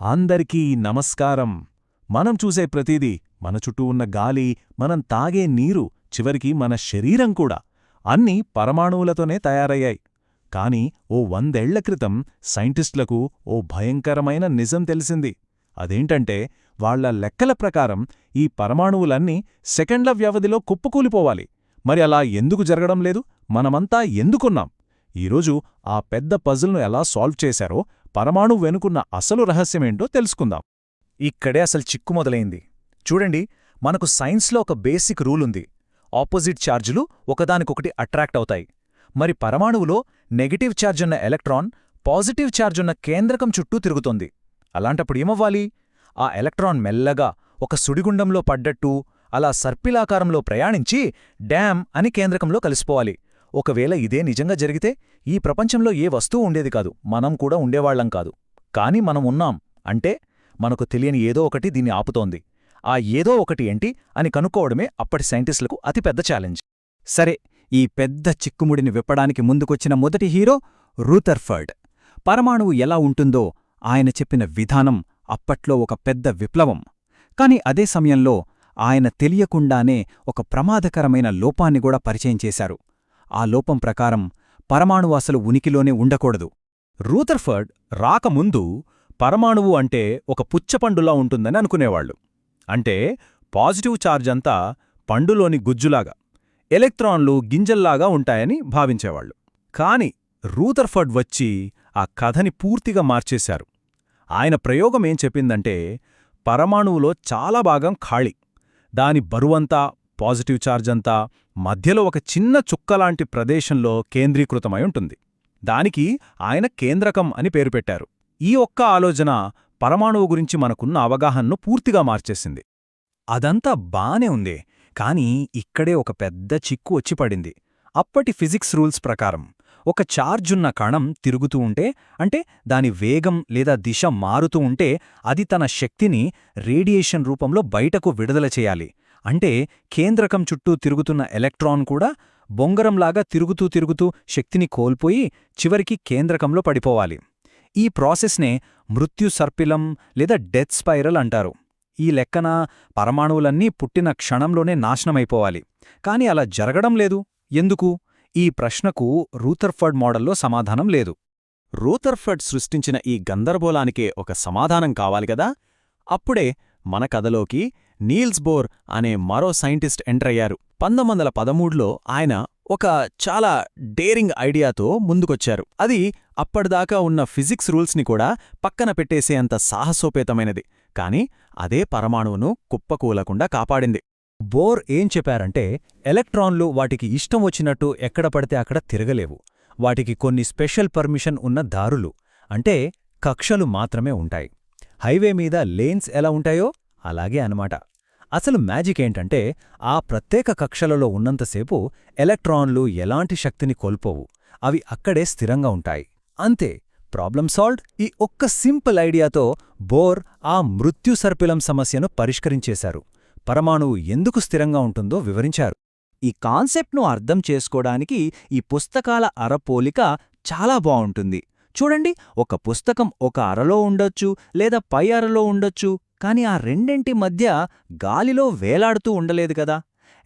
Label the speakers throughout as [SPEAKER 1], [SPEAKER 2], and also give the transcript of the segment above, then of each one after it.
[SPEAKER 1] అందరికీ నమస్కారం. మనం చూసే ప్రతిదీ మన చుట్టూ ఉన్న గాలి మనం తాగే నీరు చివరికి మన శరీరం కూడా అన్నీ పరమాణువులతోనే తయారయ్యాయి. కాని ఓ వందేళ్ళ క్రితం సైంటిస్టులకు ఓ భయంకరమైన నిజం తెలిసింది. అదేంటంటే వాళ్ళ లెక్కల ప్రకారం ఈ పరమాణువులన్నీ సెకండ్ల వ్యవధిలో కుప్పకూలిపోవాలి. మరి అలా ఎందుకు జరగడం లేదు? మనమంతా ఎందుకున్నాం? ఈరోజు ఆ పెద్ద పజిల్ను ఎలా సాల్వ్ చేశారో పరమాణు వెనుకున్న అసలు రహస్యమేంటో తెలుసుకుందాం.
[SPEAKER 2] ఇక్కడే అసలు చిక్కు మొదలైంది. చూడండి మనకు సైన్స్లో ఒక బేసిక్ రూల్ ఉంది. ఆపోజిట్ ఛార్జులు ఒకదానికొకటి అట్రాక్ట్ అవుతాయి. మరి పరమాణువులో నెగటివ్ ఛార్జ్ ఉన్న ఎలక్ట్రాన్ పాజిటివ్ ఛార్జ్ ఉన్న కేంద్రకం చుట్టూ తిరుగుతోంది. అలాంటప్పుడు ఏమవ్వాలి? ఆ ఎలక్ట్రాన్ మెల్లగా ఒక సుడిగుండంలో పడ్డట్టు అలా సర్పిలాకారంలో ప్రయాణించి డ్యామ్ అని కేంద్రకంలో కలిసిపోవాలి. ఒకవేళ ఇదే నిజంగా జరిగితే ఈ ప్రపంచంలో ఏ వస్తువు ఉండేది కాదు మనం కూడా ఉండేవాళ్ళం కాదు. కాని మనం ఉన్నాం అంటే మనకు తెలియని ఏదో ఒకటి దీన్ని ఆపుతోంది. ఆ ఏదో ఒకటి ఏంటి అని కనుక్కోవడమే అప్పటి సైంటిస్టులకు అతిపెద్ద ఛాలెంజ్.
[SPEAKER 3] సరే ఈ పెద్ద చిక్కుముడిని విప్పడానికి ముందుకొచ్చిన మొదటి హీరో రూథర్ఫర్డ్. పరమాణువు ఎలా ఉంటుందో ఆయన చెప్పిన విధానం అప్పట్లో ఒక పెద్ద విప్లవం. కాని అదే సమయంలో ఆయన తెలియకుండానే ఒక ప్రమాదకరమైన లోపాన్ని కూడా పరిచయం చేశారు. ఆ లోపం ప్రకారం పరమాణువు అసలు ఉనికిలోనే ఉండకూడదు.
[SPEAKER 1] రూథర్ఫర్డ్ రాకముందు పరమాణువు అంటే ఒక పుచ్చపండులా ఉంటుందని అనుకునేవాళ్ళు అంటే పాజిటివ్ ఛార్జ్ అంతా పండులోని గుజ్జులాగా ఎలక్ట్రాన్లు గింజల్లాగా ఉంటాయని భావించేవాళ్ళు కాని రూథర్ఫర్డ్ వచ్చి ఆ కథని పూర్తిగా మార్చేశారు. ఆయన ప్రయోగమేం చెప్పిందంటే పరమాణువులో చాలా భాగం ఖాళీ. దాని బరువంతా పాజిటివ్ ఛార్జ్ అంతా మధ్యలో ఒక చిన్న చుక్కలాంటి ప్రదేశంలో కేంద్రీకృతమై ఉంటుంది. దానికి ఆయన కేంద్రకం అని పేరు పెట్టారు. ఈ ఒక్క ఆలోచన పరమాణువు గురించి మనకున్న అవగాహనను పూర్తిగా మార్చేసింది.
[SPEAKER 3] అదంతా బానే ఉంది కాని ఇక్కడే ఒక పెద్ద చిక్కు వచ్చిపడింది అప్పటి ఫిజిక్స్ రూల్స్ ప్రకారం ఒక ఛార్జున్న కణం తిరుగుతూ ఉంటే అంటే దాని వేగం లేదా దిశ మారుతూ ఉంటే అది తన శక్తిని రేడియేషన్ రూపంలో బయటకు విడుదల చేయాలి. అంటే కేంద్రకం చుట్టూ తిరుగుతున్న ఎలక్ట్రాన్ కూడా బొంగరంలాగా తిరుగుతూ తిరుగుతూ శక్తిని కోల్పోయి చివరికి కేంద్రకంలో పడిపోవాలి. ఈ ప్రాసెస్నే మృత్యు సర్పిలం లేదా డెత్ స్పైరల్ అంటారు. ఈ లెక్కన పరమాణువులన్నీ పుట్టిన క్షణంలోనే నాశనమైపోవాలి. కాని అలా జరగడం లేదు. ఎందుకు? ఈ ప్రశ్నకు రూథర్ఫర్డ్ మోడల్లో సమాధానం లేదు.
[SPEAKER 1] రూథర్ఫర్డ్ సృష్టించిన ఈ గందరగోళానికే ఒక సమాధానం కావాలిగదా అప్పుడే మన కథలోకి నీల్స్ బోర్ అనే మరో సైంటిస్ట్ ఎంటరయ్యారు పంతొమ్మిది వందల పదమూడులో ఆయన ఒక చాలా డేరింగ్ ఐడియాతో ముందుకొచ్చారు. అది అప్పటిదాకా ఉన్న ఫిజిక్స్ రూల్స్ని కూడా పక్కన పెట్టేసేంత సాహసోపేతమైనది. కాని అదే పరమాణువును కుప్పకూలకుండా కాపాడింది.
[SPEAKER 3] బోర్ ఏం చెప్పారంటే ఎలక్ట్రాన్లు వాటికి ఇష్టం వచ్చినట్టు ఎక్కడ పడితే అక్కడ తిరగలేవు. వాటికి కొన్ని స్పెషల్ పర్మిషన్ ఉన్న దారులు అంటే కక్షలు మాత్రమే ఉంటాయి. హైవే మీద లేన్స్ ఎలా ఉంటాయో అలాగే అనమాట అసలు మ్యాజిక్ ఏంటంటే ఆ ప్రత్యేక కక్షలలో ఉన్నంతసేపు ఎలక్ట్రాన్లు ఎలాంటి శక్తిని కోల్పోవు అవి అక్కడే స్థిరంగా ఉంటాయి. అంతే ప్రాబ్లం సాల్వ్డ్. ఈ ఒక్క సింపుల్ ఐడియాతో బోర్ ఆ మృత్యు సర్పిలం సమస్యను పరిష్కరించేశారు. పరమాణువు ఎందుకు స్థిరంగా ఉంటుందో వివరించారు. ఈ కాన్సెప్ట్ను అర్థం చేసుకోవడానికి ఈ పుస్తకాల అరపోలిక చాలా బావుంటుంది చూడండి ఒక పుస్తకం ఒక అరలో ఉండొచ్చు లేదా పై అరలో ఉండొచ్చు. కాని ఆ రెండింటి మధ్య గాలిలో వేలాడుతూ ఉండలేదు కదా.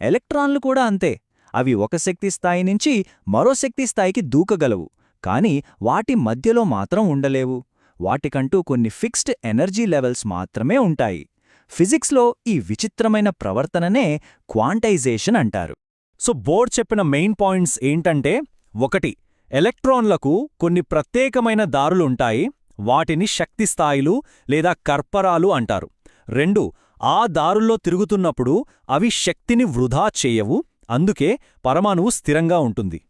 [SPEAKER 3] ఎలక్ట్రాన్లు కూడా అంతే. అవి ఒక శక్తి స్థాయి నుంచి మరో శక్తి స్థాయికి దూకగలవు. కాని వాటి మధ్యలో మాత్రం ఉండలేవు. వాటికంటూ కొన్ని ఫిక్స్డ్ ఎనర్జీ లెవెల్స్ మాత్రమే ఉంటాయి. ఫిజిక్స్లో ఈ విచిత్రమైన ప్రవర్తననే క్వాంటైజేషన్ అంటారు.
[SPEAKER 1] సో బోర్డ్ చెప్పిన మెయిన్ పాయింట్స్ ఏంటంటే ఒకటి ఎలక్ట్రాన్లకు కొన్ని ప్రత్యేకమైన దారులుంటాయి వాటిని శక్తి స్థాయిలు లేదా కర్పరాలు అంటారు. రెండు ఆ దారుల్లో తిరుగుతున్నప్పుడు అవి శక్తిని వృధా చేయవు అందుకే పరమాణువు స్థిరంగా ఉంటుంది.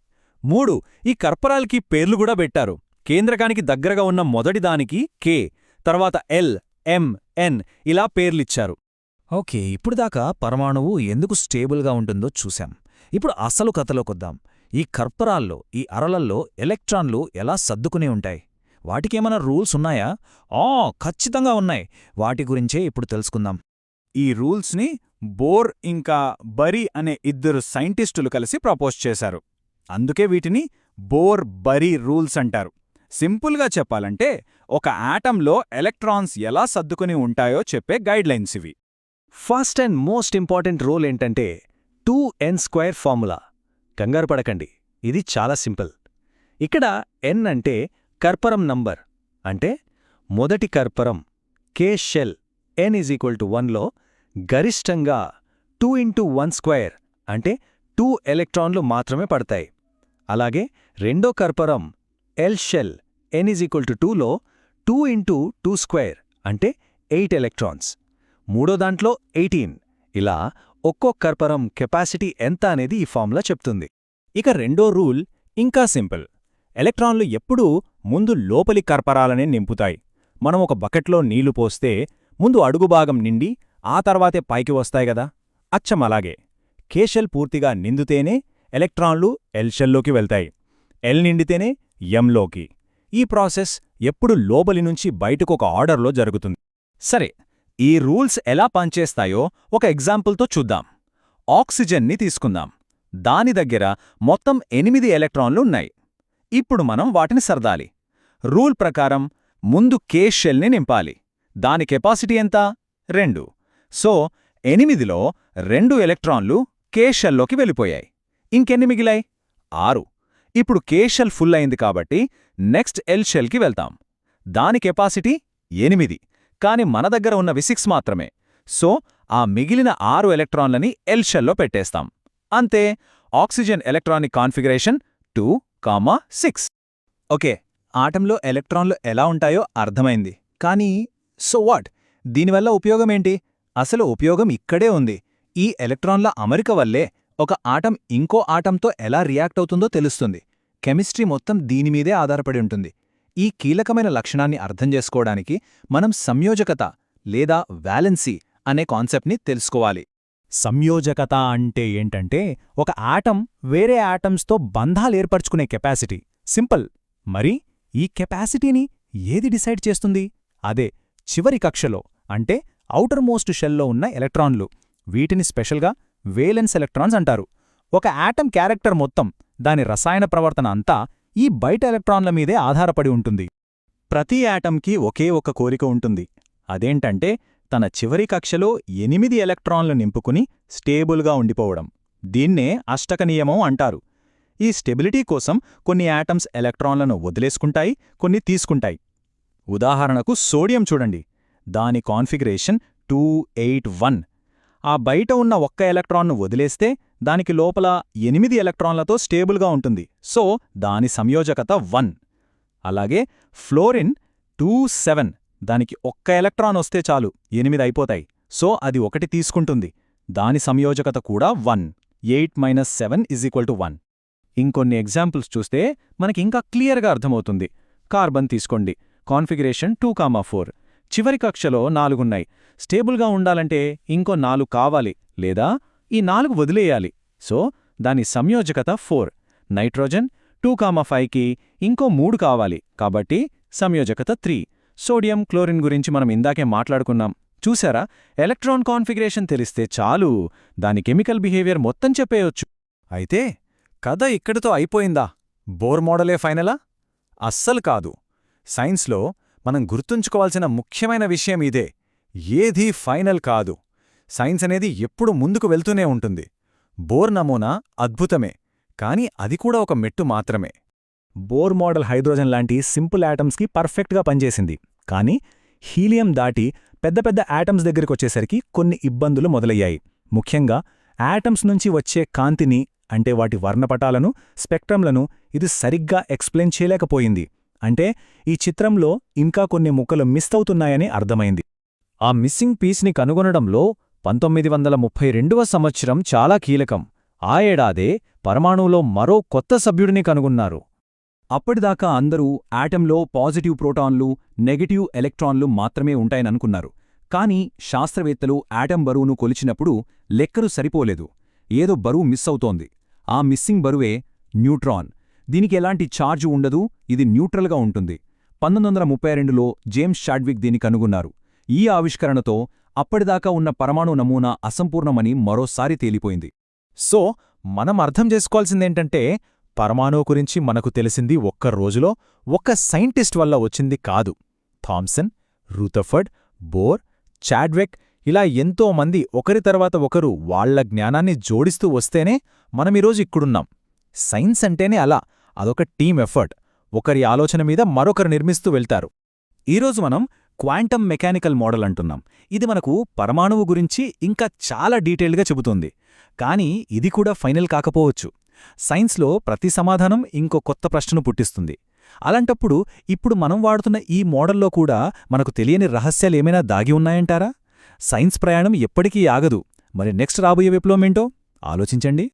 [SPEAKER 1] మూడు ఈ కర్పరాలకి పేర్లు కూడా పెట్టారు. కేంద్రకానికి దగ్గరగా ఉన్న మొదటిదానికి కే తర్వాత ఎల్ ఎం ఎన్ ఇలా పేర్లిచ్చారు.
[SPEAKER 3] ఓకే ఇప్పుడు దాకా పరమాణువు ఎందుకు స్టేబుల్గా ఉంటుందో చూశాం. ఇప్పుడు అసలు కథలోకొద్దాం. ఈ కర్పరాల్లో ఈ అరలల్లో ఎలక్ట్రాన్లు ఎలా సర్దుకునే ఉంటాయి? వాటికేమైనా రూల్స్ ఉన్నాయా? ఆ ఖచ్చితంగా ఉన్నాయి. వాటి గురించే ఇప్పుడు తెలుసుకుందాం.
[SPEAKER 2] ఈ రూల్స్ని బోర్ ఇంకా బరీ అనే ఇద్దరు సైంటిస్టులు కలిసి ప్రపోజ్ చేశారు. అందుకే వీటిని బోర్ బరీ రూల్స్ అంటారు. సింపుల్గా చెప్పాలంటే
[SPEAKER 1] ఒక ఆటంలో ఎలక్ట్రాన్స్ ఎలా సర్దుకుని ఉంటాయో చెప్పే గైడ్లైన్స్ ఇవి.
[SPEAKER 3] First and most important rule ఏంటంటే టూ ఎన్ స్క్వేర్ ఫార్ములా. కంగారు పడకండి. ఇది చాలా సింపుల్. ఇక్కడ ఎన్ అంటే కర్పరం నంబర్ అంటే మొదటి కర్పరం K shell n is equal to వన్లో గరిష్టంగా టూ ఇంటూ వన్ స్క్వేర్ అంటే టూ ఎలక్ట్రాన్లు మాత్రమే పడతాయి. అలాగే రెండో కర్పరం L shell n is equal to టూలో టూ ఇంటూ టూ స్క్వేర్ అంటే ఎయిట్ ఎలక్ట్రాన్స్ మూడో దాంట్లో ఎయిటీన్ ఇలా ఒక్కో కర్పరం కెపాసిటీ ఎంత అనేది ఈ ఫార్ములా చెప్తుంది.
[SPEAKER 1] ఇక రెండో రూల్ ఇంకా సింపుల్ ఎలక్ట్రాన్లు ఎప్పుడూ ముందు లోపలి కర్పరాలనే నింపుతాయి. మనం ఒక బకెట్లో నీళ్ళు పోస్తే ముందు అడుగు భాగం నిండి ఆ తర్వాతే పైకి వస్తాయి గదా? అచ్చం అలాగే. కేషెల్ పూర్తిగా నిండితేనే ఎలక్ట్రాన్లు ఎల్షెల్లోకి వెళ్తాయి. ఎల్ నిండితేనే ఎంలోకి ఈ ప్రాసెస్ ఎప్పుడు లోపలి నుంచి బయటకు ఒక ఆర్డర్లో జరుగుతుంది. సరే ఈ రూల్స్ ఎలా పనిచేస్తాయో ఒక ఎగ్జాంపుల్తో చూద్దాం. ఆక్సిజన్ని తీసుకుందాం. దాని దగ్గర మొత్తం ఎనిమిది ఎలక్ట్రాన్లు ఉన్నాయి. ఇప్పుడు మనం వాటిని సర్దాలి. రూల్ ప్రకారం ముందు కే షెల్ని నింపాలి. దాని కెపాసిటీ ఎంత? రెండు. సో ఎనిమిదిలో రెండు ఎలక్ట్రాన్లు కే షెల్లోకి వెళ్ళిపోయాయి. ఇంకెన్ని మిగిలాయి? ఆరు. ఇప్పుడు కే షెల్ ఫుల్ అయింది కాబట్టి నెక్స్ట్ ఎల్ షెల్కి వెళ్తాం. దాని కెపాసిటీ ఎనిమిది. కాని మన దగ్గర ఉన్నవి సిక్స్ మాత్రమే. సో ఆ మిగిలిన ఆరు ఎలక్ట్రాన్లని ఎల్ షెల్లో పెట్టేస్తాం. అంతే. Oxygen electronic configuration two. Comma six. Okay ఆటంలో ఎలక్ట్రాన్లు ఎలా ఉంటాయో అర్థమైంది. కానీ సో వాట్? దీనివల్ల ఉపయోగమేంటి అసలు ఉపయోగం ఇక్కడే ఉంది. ఈ ఎలక్ట్రాన్ల అమరిక వల్లే ఒక ఆటం ఇంకో ఆటంతో ఎలా రియాక్ట్ అవుతుందో తెలుస్తుంది. కెమిస్ట్రీ మొత్తం దీనిమీదే ఆధారపడి ఉంటుంది. ఈ కీలకమైన లక్షణాన్ని అర్థం చేసుకోవడానికి మనం సంయోజకత లేదా వ్యాలెన్సీ అనే కాన్సెప్ట్ని తెలుసుకోవాలి.
[SPEAKER 3] సంయోజకత అంటే ఏంటంటే ఒక ఆటం వేరే ఆటమ్స్తో బంధాలు ఏర్పరచుకునే కెపాసిటీ. సింపుల్. మరి ఈ కెపాసిటీని ఏది డిసైడ్ చేస్తుంది? అదే చివరి కక్షలో అంటే ఔటర్ మోస్ట్ షెల్లో ఉన్న ఎలక్ట్రాన్లు. వీటిని స్పెషల్గా వేలెన్స్ ఎలక్ట్రాన్స్ అంటారు. ఒక ఆటం క్యారెక్టర్ మొత్తం దాని రసాయన ప్రవర్తన అంతా ఈ బయట ఎలక్ట్రాన్ల మీదే ఆధారపడి ఉంటుంది.
[SPEAKER 1] ప్రతి ఆటంకి ఒకే ఒక కోరిక ఉంటుంది. అదేంటంటే తన చివరి కక్షలో ఎనిమిది ఎలక్ట్రాన్లు నింపుకుని స్టేబుల్గా ఉండిపోవడం. దీన్నే అష్టక నియమం అంటారు. ఈ స్టెబిలిటీ కోసం కొన్ని యాటమ్స్ ఎలక్ట్రాన్లను వదిలేసుకుంటాయి కొన్ని తీసుకుంటాయి. ఉదాహరణకు సోడియం చూడండి. దాని కాన్ఫిగరేషన్ టూ ఎయిట్ వన్. ఆ బయట ఉన్న ఒక్క ఎలక్ట్రాన్ను వదిలేస్తే దానికి లోపల ఎనిమిది ఎలక్ట్రాన్లతో స్టేబుల్గా ఉంటుంది. సో దాని సంయోజకత వన్. అలాగే ఫ్లోరిన్ టూ సెవెన్. దానికి ఒక్క ఎలక్ట్రాన్ వస్తే చాలు ఎనిమిది అయిపోతాయి. సో అది ఒకటి తీసుకుంటుంది. దాని సంయోజకత కూడా one. Eight minus seven is equal to one. ఇంకొన్ని ఎగ్జాంపుల్స్ చూస్తే మనకింకా క్లియర్గా అర్థమవుతుంది. కార్బన్ తీసుకోండి. Configuration two comma four. చివరి కక్షలో నాలుగున్నాయి. స్టేబుల్గా ఉండాలంటే ఇంకో నాలుగు కావాలి లేదా ఈ నాలుగు వదిలేయాలి. సో దాని సంయోజకత ఫోర్. నైట్రోజన్ టూ కామా ఫైవ్కి ఇంకో మూడు కావాలి కాబట్టి సంయోజకత త్రీ. సోడియం క్లోరిన్ గురించి మనం ఇందాకే మాట్లాడుకున్నాం. చూసారా ఎలక్ట్రాన్ కాన్ఫిగరేషన్ తెలిస్తే చాలు దాని కెమికల్ బిహేవియర్ మొత్తం చెప్పేయొచ్చు. అయితే కథ ఇక్కడితో అయిపోయిందా? బోర్ మోడలే ఫైనలా? అస్సలు కాదు. సైన్స్లో మనం గుర్తుంచుకోవాల్సిన ముఖ్యమైన విషయం ఇదే. ఏదీ ఫైనల్ కాదు. సైన్స్ అనేది ఎప్పుడు ముందుకు వెళ్తూనే ఉంటుంది. బోర్ నమూనా అద్భుతమే. కాని అది కూడా ఒక మెట్టు మాత్రమే.
[SPEAKER 3] బోర్ మోడల్ హైడ్రోజన్ లాంటి సింపుల్ యాటమ్స్కి పర్ఫెక్ట్గా పనిచేసింది. కానీ హీలియం దాటి పెద్ద పెద్ద యాటమ్స్ దగ్గరికొచ్చేసరికి కొన్ని ఇబ్బందులు మొదలయ్యాయి. ముఖ్యంగా యాటమ్స్ నుంచి వచ్చే కాంతిని అంటే వాటి వర్ణపటాలను స్పెక్ట్రంలను ఇది సరిగ్గా ఎక్స్ప్లెయిన్ చేయలేకపోయింది. అంటే ఈ చిత్రంలో ఇంకా కొన్ని ముక్కలు మిస్ అవుతున్నాయని అర్థమైంది.
[SPEAKER 1] ఆ మిస్సింగ్ పీస్ని కనుగొనడంలో పంతొమ్మిది వందల ముప్పై రెండవ సంవత్సరం చాలా కీలకం. ఆ ఏడాదే పరమాణువులో మరో కొత్త సభ్యుడిని కనుగొన్నారు. అప్పటిదాకా అందరూ ఆటంలో పాజిటివ్ ప్రోటాన్లు నెగటివ్ ఎలక్ట్రాన్లు మాత్రమే ఉంటాయననుకున్నారు. కాని శాస్త్రవేత్తలు ఆటం బరువును కొలిచినప్పుడు లెక్కలు సరిపోలేదు. ఏదో బరువు మిస్ అవుతోంది. ఆ మిస్సింగ్ బరువే న్యూట్రాన్. దీనికి ఎలాంటి ఛార్జు ఉండదు ఇది న్యూట్రల్గా ఉంటుంది. పంతొమ్మిది వందల ముప్పై రెండులో జేమ్స్ షాడ్విక్ దీన్ని కనుగొన్నారు. ఈ ఆవిష్కరణతో అప్పటిదాకా ఉన్న పరమాణు నమూనా అసంపూర్ణమని మరోసారి తేలిపోయింది. సో మనం అర్థం చేసుకోవాల్సిందేంటంటే పరమాణువు గురించి మనకు తెలిసింది ఒక్క రోజులో ఒక్క సైంటిస్ట్ వల్ల వచ్చింది కాదు. థామ్సన్ రూతఫర్డ్ బోర్ చాడ్వెక్ ఇలా ఎంతో మంది ఒకరి తర్వాత ఒకరు వాళ్ళ జ్ఞానాన్ని జోడిస్తూ వస్తేనే మనమిరోజు ఇక్కడున్నాం. సైన్స్ అంటేనే అలా అదొక టీం ఎఫర్ట్. ఒకరి ఆలోచన మీద మరొకరు నిర్మిస్తూ వెళ్తారు. ఈరోజు మనం క్వాంటమ్ మెకానికల్ మోడల్ అంటున్నాం. ఇది మనకు పరమాణువు గురించి ఇంకా చాలా డీటెయిల్గా చెబుతుంది. కానీ ఇది కూడా ఫైనల్ కాకపోవచ్చు. సైన్స్లో ప్రతి సమాధానం ఇంకో కొత్త ప్రశ్నను పుట్టిస్తుంది. అలాంటప్పుడు ఇప్పుడు మనం వాడుతున్న ఈ మోడల్లో కూడా మనకు తెలియని రహస్యాలేమైనా దాగి ఉన్నాయంటారా? సైన్స్ ప్రయాణం ఎప్పటికీ ఆగదు. మరి నెక్స్ట్ రాబోయే విప్లవమేంటో ఆలోచించండి.